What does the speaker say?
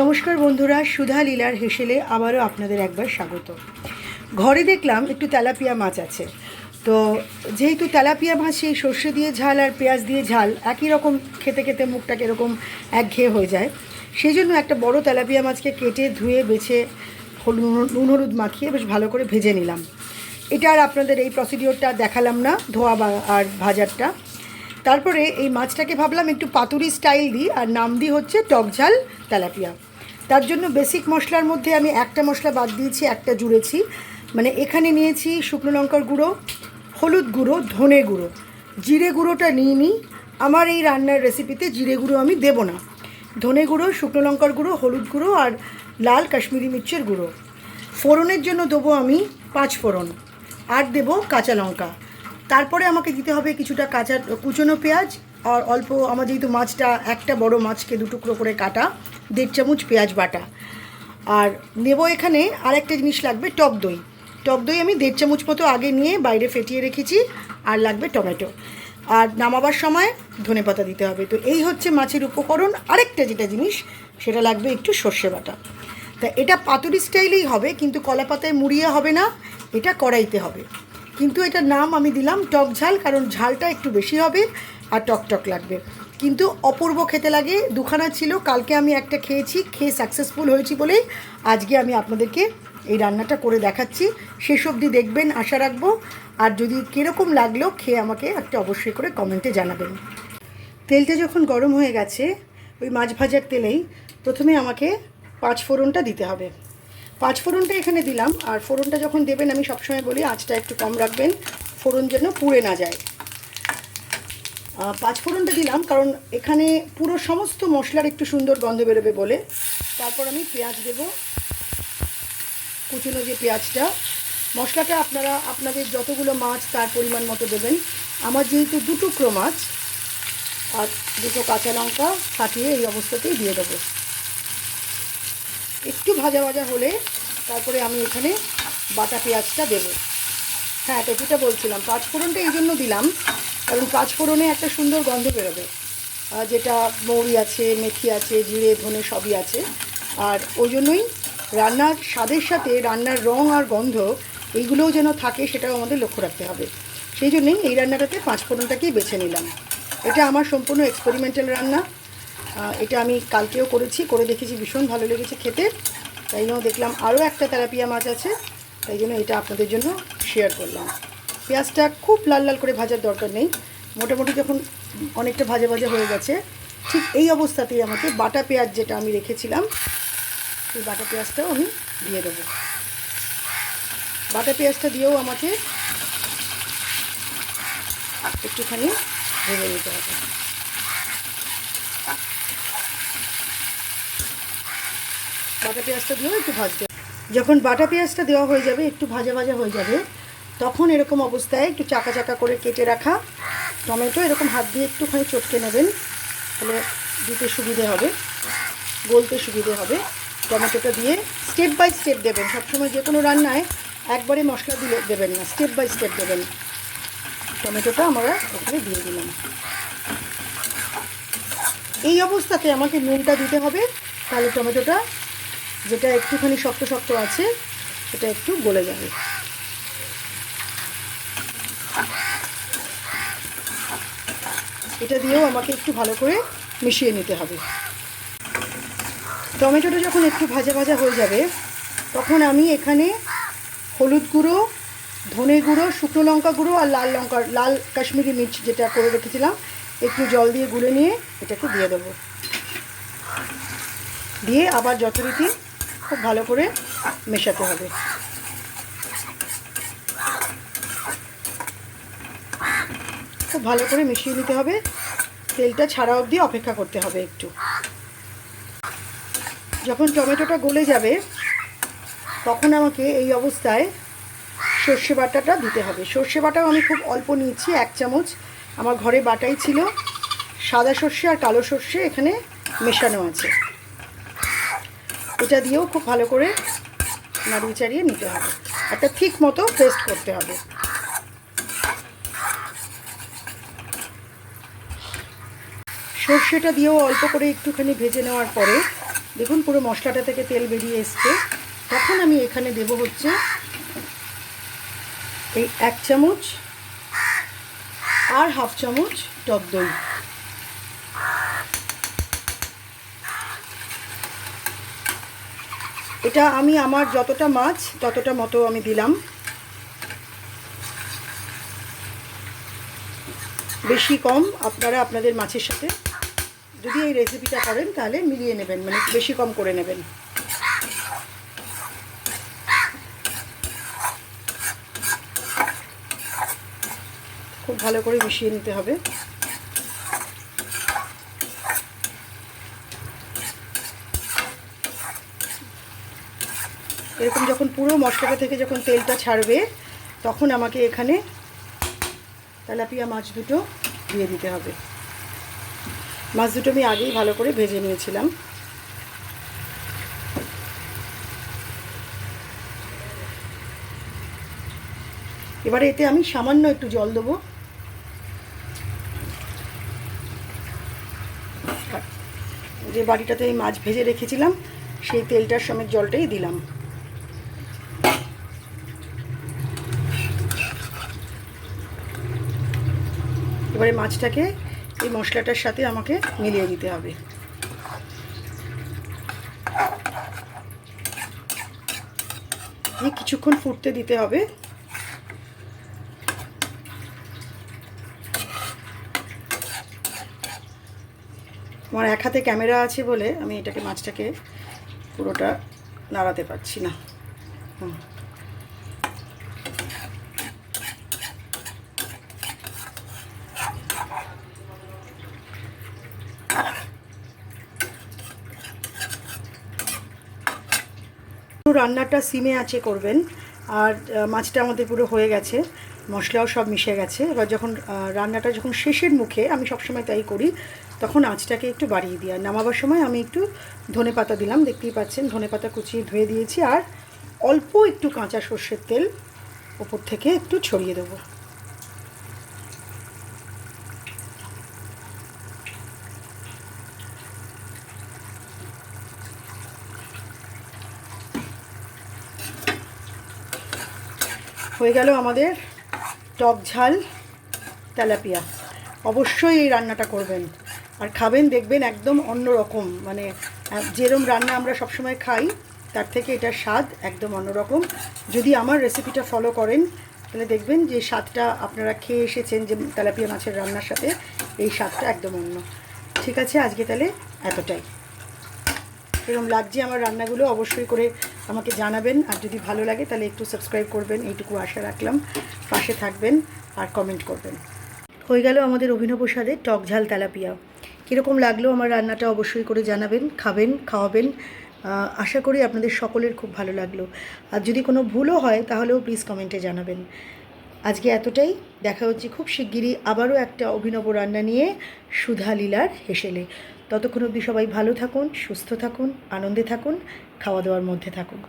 নমস্কার বন্ধুরা, সুধা লীলার হেসেলে আবারও আপনাদের একবার স্বাগত। ঘরে দেখলাম একটু তেলাপিয়া মাছ আছে। তো যেহেতু তেলাপিয়া মাছ সেই সর্ষে দিয়ে ঝাল আর পেঁয়াজ দিয়ে ঝাল একই রকম খেতে খেতে মুখটা কীরকম একঘেয়ে হয়ে যায় সেই জন্য একটা বড় তেলাপিয়া মাছকে কেটে, ধুয়ে, বেছে নুন হলুদ মাখিয়ে বেশ ভালো করে ভেজে নিলাম। এটা আর আপনাদের এই প্রসিডিওরটা দেখালাম না, ধোয়া বা আর ভাজারটা। তারপরে এই মাছটাকে ভাবলাম একটু পাতুরি স্টাইল দিই, আর নাম দিই হচ্ছে টক ঝাল তেলাপিয়া। তার জন্য বেসিক মশলার মধ্যে আমি একটা মশলা বাদ দিয়েছি, একটা জুড়েছি। মানে এখানে নিয়েছি শুকনো লঙ্কার গুঁড়ো, হলুদ গুঁড়ো, ধনে গুঁড়ো। জিরে গুঁড়োটা নিয়ে নিই। আমার এই রান্নার রেসিপিতে জিরে গুঁড়ো আমি দেব না। ধনে গুঁড়ো, শুকনো লঙ্কার গুঁড়ো, হলুদ গুঁড়ো, আর লাল কাশ্মীরি মির্চের গুঁড়ো। ফোড়নের জন্য দেবো আমি পাঁচ ফোড়ন। আর দেবো কাঁচা লঙ্কা। তারপরে আমাকে দিতে হবে কিছুটা কাঁচা, কুচনো পেঁয়াজ আর অল্প আমার যেহেতু মাছটা, একটা বড় মাছকে দু টুকরো করে কাটা, দেড় চামচ পেঁয়াজ বাটা। আর নেব এখানে আরেকটা জিনিস লাগবে, টক দই। টক দই আমি দেড় চামচ মতো আগে নিয়ে বাইরে ফেটিয়ে রেখেছি, আর লাগবে টমেটো। আর নামাবার সময় ধনে পাতা দিতে হবে। তো এই হচ্ছে মাছের উপকরণ। আরেকটা যেটা জিনিস, সেটা লাগবে একটু সর্ষে বাটা। তা এটা পাতুরি স্টাইলেই হবে, কিন্তু কলা পাতায় মুড়িয়ে হবে না, এটা কড়াইতে হবে। কিন্তু এটার নাম আমি দিলাম টক ঝাল, কারণ ঝালটা একটু বেশি হবে আর টক টক লাগবে। কিন্তু অপূর্ব খেতে লাগে, দুখানা ছিল, কালকে আমি একটা খেয়েছি, খেয়ে সাকসেসফুল হয়েছি বলেই আজকে আমি আপনাদেরকে এই রান্নাটা করে দেখাচ্ছি। শেষ অবধি দেখবেন, আশা রাখব। আর যদি কীরকম লাগল, খেয়ে আমাকে একটা অবশ্যই করে কমেন্টে জানাবেন। তেলটা যখন গরম হয়ে গেছে, ওই মাছ ভাজার তেলেই প্রথমে আমাকে পাঁচ ফোড়নটা দিতে হবে। পাঁচ ফোড়নটা এখানে দিলাম, আর ফোড়নটা যখন দেবেন আমি সবসময় বলি আঁচটা একটু কম রাখবেন, ফোড়ন যেন পুড়ে না যায়। পাঁচ ফোড়নটা দিলাম, কারণ এখানে পুরো সমস্ত মশলার একটু সুন্দর গন্ধ বেরোবে বলে। তারপর আমি পেঁয়াজ দেব, কুচনো যে পেঁয়াজটা, মশলাটা আপনারা, আপনাদের যতগুলো মাছ তার পরিমাণ মতো দেবেন। আমার যেহেতু দু টুকরো মাছ, আর দুটো কাঁচা লঙ্কা ফাটিয়ে এই অবস্থাতেই দিয়ে দেবো। একটু ভাজা ভাজা হলে তারপরে আমি এখানে বাটা পেঁয়াজটা দেবো। হ্যাঁ এটা যেটা বলছিলাম পাঁচ ফোড়নটা এই জন্য দিলাম, কারণ পাঁচ ফোড়নে একটা সুন্দর গন্ধ বেরোবে। যেটা মৌরি আছে, মেথি আছে, জিরে, ধনে সবই আছে। আর ওই জন্যই রান্নার স্বাদের সাথে রান্নার রং আর গন্ধ এইগুলোও যেন থাকে, সেটাও আমাদের লক্ষ্য রাখতে হবে। সেই জন্যই এই রান্নাটাতে পাঁচ ফোড়নটাকেই বেছে নিলাম। এটা আমার সম্পূর্ণ এক্সপেরিমেন্টাল রান্না। এটা আমি কালকেও করেছি, করে দেখেছি, ভীষণ ভালো লেগেছে খেতে। তাই জন্য দেখলাম আরও একটা তেলাপিয়া মাছ আছে, তাই জন্য এটা আপনাদের জন্য শেয়ার করলাম। পেঁয়াজটা খুব লাল লাল করে ভাজার দরকার নেই, মোটামুটি যখন অনেকটা ভাজা ভাজা হয়ে গেছে, ঠিক এই অবস্থাতেই আমাকে বাটা পেঁয়াজ যেটা আমি রেখেছিলাম সেই বাটা পেঁয়াজটাও আমি দিয়ে দেবো। বাটা পেঁয়াজটা দিয়েও আমাকে একটুখানি ভেজে নিতে হবে। বাটা পেঁয়াজটা দিয়েও একটু ভাজতে যখন বাটা পেঁয়াজটা দেওয়া হয়ে যাবে, একটু ভাজা ভাজা হয়ে যাবে, তখন এরকম অবস্থায় একটু চাকা চাকা করে কেটে রাখা টমেটো, এরকম হাত দিয়ে একটুখানি চটকে নেবেন, তাহলে দিতে সুবিধে হবে, গলতে সুবিধে হবে। টমেটোটা দিয়ে স্টেপ বাই স্টেপ দেবেন। সবসময় যে কোনো রান্নায় একবারে মশলা দিলে দেবেন না স্টেপ বাই স্টেপ দেবেন। টমেটোটা আমরা ওখানে দিয়ে দিলাম। এই অবস্থাতে আমাকে নুনটা দিতে হবে, তাহলে টমেটোটা যেটা একটুখানি শক্ত শক্ত আছে সেটা একটু গলে যাবে। এটা দিয়েও আমাকে একটু ভালো করে মিশিয়ে নিতে হবে। টমেটোটা যখন একটু ভাজা ভাজা হয়ে যাবে, তখন আমি এখানে হলুদ গুঁড়ো, ধনে গুঁড়ো, শুকনো লঙ্কা গুঁড়ো আর লাল লঙ্কা, লাল কাশ্মীরি মির্চ যেটা করে রেখেছিলাম, একটু জল দিয়ে গুলে নিয়ে এটাকে দিয়ে দেবো। দিয়ে আবার যথারীতি খুব ভালো করে মেশাতে হবে। খুব ভালো করে মিশিয়ে নিতে হবে। তেলটা ছাড়া অবধি অপেক্ষা করতে হবে একটু। যখন টমেটোটা গলে যাবে, তখন আমাকে এই অবস্থায় সর্ষে বাটাটা দিতে হবে। সর্ষে বাটাও আমি খুব অল্প নিয়েছি, এক চামচ। আমার ঘরে বাটাই ছিল। সাদা সর্ষে আর কালো সর্ষে এখানে মেশানো আছে। এটা দিয়েও খুব ভালো করে নাড়িয়ে চাড়িয়ে নিতে হবে। একটা ঠিক মতো পেস্ট করতে হবে। সর্ষেটা দিয়েও অল্প করে একটুখানি ভেজে নেওয়ার পরে, দেখুন পুরো মশলাটা থেকে তেল বেরিয়ে এসছে। তখন আমি এখানে দেব হচ্ছে এই এক চামচ আর হাফ চামচ টক দই। এটা আমি আমার যতটা মাছ, ততটা মতো আমি দিলাম। বেশি কম আপনারা আপনাদের মাছের সাথে যদি এই রেসিপিটা করেন, তাহলে মিলিয়ে নেবেন মানে বেশি কম করে নেবেন। খুব ভালো করে মিশিয়ে নিতে হবে। এরকম যখন পুরো মশলাটা থেকে যখন তেলটা ছাড়বে, তখন আমাকে এখানে তেলাপিয়া মাছ দুটো দিয়ে দিতে হবে। মাছ দুটো আমি আগেই ভালো করে ভেজে নিয়েছিলাম। এবারে এতে আমি সামান্য একটু জল দেবো। যে বাড়িটাতে মাছ ভেজে রেখেছিলাম, সেই তেলটার সমেত জলটাই দিলাম। এবারে মাছটাকে এই মশলাটার সাথে আমাকে মিলিয়ে দিতে হবে। কিছুক্ষণ ফুটতে দিতে হবে। আমার এক হাতে ক্যামেরা আছে বলে আমি এটাকে মাছটাকে পুরোটা নাড়াতে পারছি না। হুম। রান্নাটা সিমে আছে করবেন, আর মাছটা আমাদের পুরো হয়ে গেছে, মশলাও সব মিশে গেছে। এবার যখন রান্নাটা যখন শেষের মুখে, আমি সবসময় তাই করি, তখন আঁচটাকে একটু বাড়িয়ে দিই। আর নামাবার সময় আমি একটু ধনে পাতা দিলাম, দেখতেই পাচ্ছেন ধনে পাতা কুচিয়ে ধুয়ে দিয়েছি, আর অল্প একটু কাঁচা সর্ষের তেল ওপর থেকে একটু ছড়িয়ে দেবো। হয়ে গেল আমাদের টক ঝাল তেলাপিয়া। অবশ্যই এই রান্নাটা করবেন। আর খাবেন, দেখবেন একদম অন্য রকম মানে যেরম রান্না আমরা সবসময় খাই, তার থেকে এটার স্বাদ একদম অন্যরকম। যদি আমার রেসিপিটা ফলো করেন, তাহলে দেখবেন যে স্বাদটা আপনারা খেয়ে এসেছেন যে তেলাপিয়া মাছের রান্নার সাথে, এই স্বাদটা একদম অন্য। ঠিক আছে, আজকে তাহলে এতটাই। এরকম লাগছে আমার রান্নাগুলো অবশ্যই করে আমাকে জানাবেন। আর যদি ভালো লাগে তাহলে একটু সাবস্ক্রাইব করবেন, এইটুকু আশা রাখলাম। পাশে থাকবেন আর কমেন্ট করবেন। হয়ে গেল আমাদের অভিনব প্রসাদের টক ঝাল তেলাপিয়া। কীরকম লাগল আমার রান্নাটা অবশ্যই করে জানাবেন, খাবেন, খাওয়াবেন। আশা করি আপনাদের সকলের খুব ভালো লাগল। আর যদি কোনো ভুলও হয় তাহলেও প্লিজ কমেন্টে জানাবেন। আজকে এতটাই। দেখা হচ্ছে খুব শিগগিরই আবারও একটা অভিনব রান্না নিয়ে সুধা লীলার হেসেলে। ততক্ষণ অবধি সবাই ভালো থাকুন সুস্থ থাকুন আনন্দে থাকুন খাওয়া দাওয়ার মধ্যে থাকুন।